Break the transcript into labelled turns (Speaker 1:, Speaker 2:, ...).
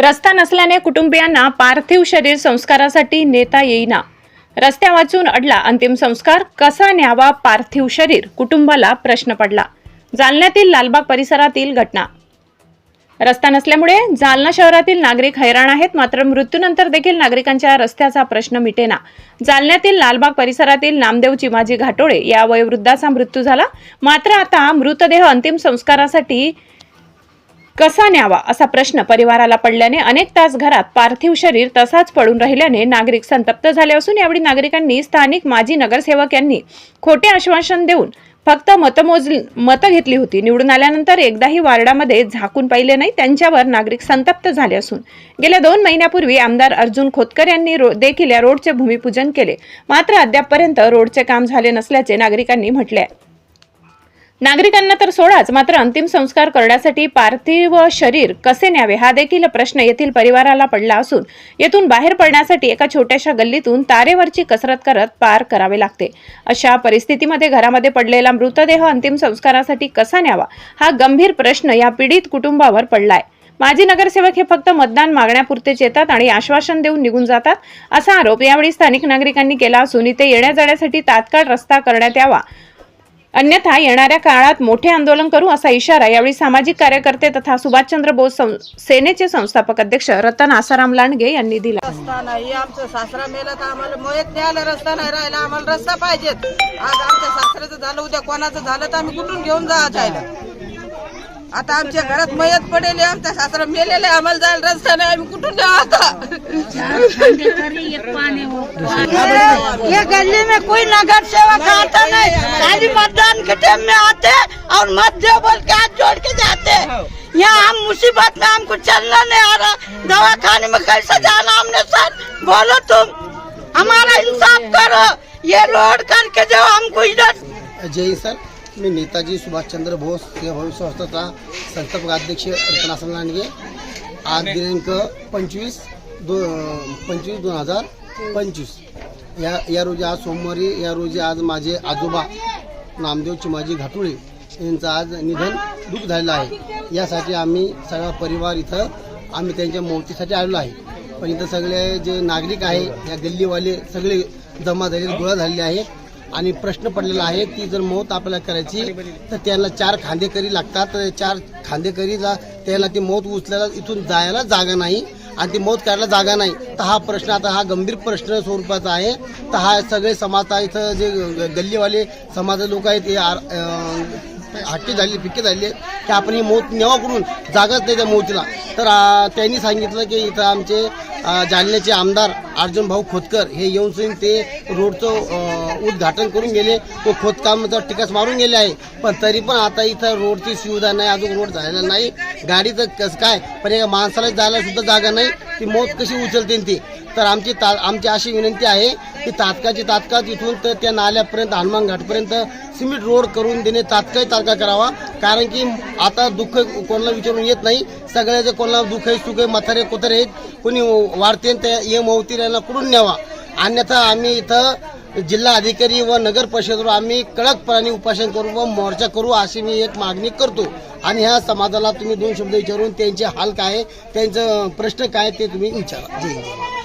Speaker 1: रस्ता नसल्याने कुटुंबियांना पार्थिव शरीर संस्कारासाठी नेता येईना. रस्त्या वाचून अडला अंतिम संस्कार कसा न्यावा पार्थिव शरीर? कुटुंबाला प्रश्न पडला. जालन्यातील लालबाग परिसरातील घटना. रस्ता नसल्यामुळे जालना शहरातील नागरिक हैराण आहेत मात्र मृत्यूनंतर देखील नागरिकांच्या रस्त्याचा प्रश्न मिटेना. जालन्यातील लालबाग परिसरातील नामदेव चिमाजी घाटोळे या वयोवृद्धाचा मृत्यू झाला. मात्र आता मृतदेह अंतिम संस्कारासाठी कसा न्यावा असा प्रश्न परिवाराला पडल्याने अनेक तास घरात पार्थिव शरीर तसाच पडून राहिल्याने नागरिक संतप्त झाले असून यावेळी नागरिकांनी स्थानिक माजी नगरसेवक यांनी खोटे आश्वासन देऊन फक्त मतमोज मतं घेतली होती. निवडून आल्यानंतर एकदाही वार्डामध्ये झाकून पाहिले नाही. त्यांच्यावर नागरिक संतप्त झाले असून गेल्या दोन महिन्यापूर्वी आमदार अर्जुन खोतकर यांनी रो- देखील या रोडचे भूमिपूजन केले. मात्र अद्यापपर्यंत रोडचे काम झाले नसल्याचे नागरिकांनी म्हटले आहे. नागरिकांना तर सोडाच मात्र अंतिम संस्कार करण्यासाठी पार्थिव शरीर कसे न्यावे हा देखील प्रश्न येथील परिवाराला पडला असून येथून बाहेर पडण्यासाठी एका छोट्याशा गल्लीतून तारेवरची कसरत करत पार करावे लागते. अशा परिस्थितीमध्ये घरामध्ये पडलेला मृतदेह अंतिम संस्कारासाठी कसा न्यावा हा गंभीर प्रश्न या पीडित कुटुंबावर पडलाय. माजी नगरसेवक हे फक्त मतदान मागण्यापुरतेच येतात आणि आश्वासन देऊन निघून जातात असा आरोप यावेळी स्थानिक नागरिकांनी केला असून इथे येण्या जाण्यासाठी तात्काळ रस्ता करण्यात यावा अन्यथा येणाऱ्या काळात मोठे आंदोलन करू असा इशारा यावेळी सामाजिक कार्यकर्ते तथा सुभाषचंद्र बोस सेनेचे संस्थापक अध्यक्ष रतन आसाराम लांडगे यांनी दिला.
Speaker 2: रस्ता नाही आमचं सासरा मेला तर आम्हाला मयत न्यायला रस्ता नाही राहिला आम्हाला रस्ता पाहिजेत. आज आमच्या सासऱ्याचं झालं उद्या कोणाचं झालं तर आम्ही कुठून घेऊन जा जायला? आता आमच्या घरात मयत पडेल आमच्या सासरा मेलेले आम्हाला जायला रस्ता नाही आम्ही कुठून जाऊ आता?
Speaker 3: ये गली में कोई नगर सेवक आता नहीं? खाली मतदान के टाइम में आते और मत दो बोल के हाथ जोड़ के जाते। यहाँ हम मुसीबत में हमको चलना नहीं आ रहा। दवा खाने में कैसे जाना हमने सर? बोलो तुम। हमारा इंसाफ करो। ये रोड करके जो हमको इधर
Speaker 4: जय सर मी नेताजी सुभाषचंद्र बोस या भविष्य संस्थेचा संस्थापक अध्यक्ष रत्नासन लांडगे. आज दिनांक पंचवीस दो पंचवीस दोन हजार पंचवीस. या या रोजी आज सोमवारी या रोजी आज माझे आजोबा नामदेव चिमाजी घाटुळे यांचं आज निधन दुःख झालेलं आहे. यासाठी आम्ही सगळा परिवार इथं आम्ही त्यांच्या मौतीसाठी आलेलो आहे. पण इथं सगळे जे नागरिक आहे या गल्लीवाले सगळे जमा झालेले गोळा झालेले आहेत आणि प्रश्न पडलेला आहे ती जर मौत आपल्याला करायची तर त्यांना चार खांदेकरी लागतात. चार खांदेकरीला त्याला ती मौत उचलायला इथून जायला जागा नाही आणि ती मौत करायला जागा नाही. तर हा प्रश्न आता हा गंभीर प्रश्न स्वरूपाचा आहे. तर हा सगळे समाज इथं जे ग- गल्लीवाले समाज लोक आहेत ते आर- हट्टी झाली पिके झाली आहेत की आपण ही मौत नेवा करून जागाच नाही त्या मूर्तीला तर त्यांनी सांगितलं की इथं आमचे जालन्याचे आमदार अर्जुन भाऊ खोतकर हे येऊन सनी ते रोडचं उद्घाटन करून गेले. तो खोदकामाचा टिकास मारून गेले आहे. पण तरी पण आता इथं रोडची सुविधा नाही अजून रोड झालेला नाही. गाडीचं कसं काय? पण एका माणसाला जायला सुद्धा जागा नाही. ती मौत कशी उचलते ती? तर आमची ता आमची अशी विनंती आहे की तात्काळची तात्काळ तिथून तर त्या नाल्यापर्यंत हनुमान घाटपर्यंत सिमेंट रोड करून देणे तात्काळ तात्काळ करावा. कारण की आता दुःख कोणाला विचारून येत नाही. सगळ्याचं कोणाला दुःख आहे सुख आहे म्हातारे आहेत. कोणी वाढते त्या ये यांना कुठून न्यावा? अन्यथा आम्ही इथं जिल्हा अधिकारी व नगर परिषदवर आम्ही कडकपणाने उपासन करू व मोर्चा करू अशी मी एक मागणी करतो. आणि ह्या समाजाला तुम्ही दोन शब्द विचारून त्यांचे हाल काय आहे, त्यांचं प्रश्न काय ते तुम्ही विचारा. जय हिंद.